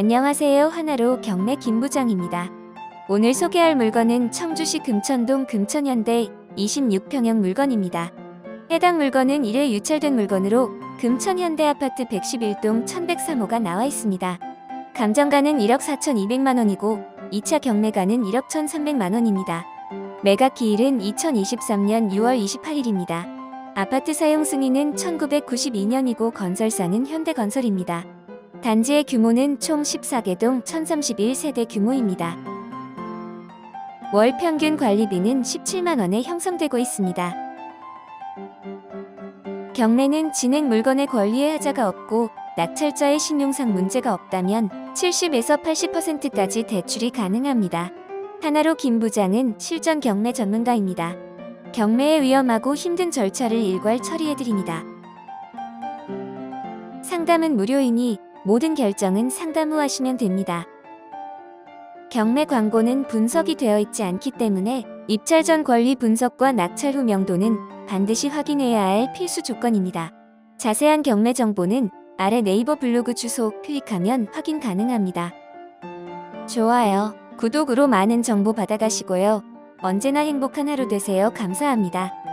안녕하세요. 하나로 경매 김부장입니다. 오늘 소개할 물건은 청주시 금천동 금천현대 26평형 물건입니다. 해당 물건은 1회 유찰된 물건으로 금천현대 아파트 111동 1103호가 나와 있습니다. 감정가는 1억 4,200만 원이고 2차 경매가는 1억 1,300만 원입니다. 매각 기일은 2023년 6월 28일입니다. 아파트 사용 승인은 1992년이고 건설사는 현대건설입니다. 단지의 규모는 총 14개동 1031세대 규모입니다. 월 평균 관리비는 17만 원에 형성되고 있습니다. 경매는 진행 물건의 권리에 하자가 없고 낙찰자의 신용상 문제가 없다면 70에서 80%까지 대출이 가능합니다. 하나로 김 부장은 실전 경매 전문가입니다. 경매에 위험하고 힘든 절차를 일괄 처리해드립니다. 상담은 무료이니 모든 결정은 상담 후 하시면 됩니다. 경매 광고는 분석이 되어 있지 않기 때문에 입찰 전 권리 분석과 낙찰 후 명도는 반드시 확인해야 할 필수 조건입니다. 자세한 경매 정보는 아래 네이버 블로그 주소 클릭하면 확인 가능합니다. 좋아요, 구독으로 많은 정보 받아가시고요. 언제나 행복한 하루 되세요. 감사합니다.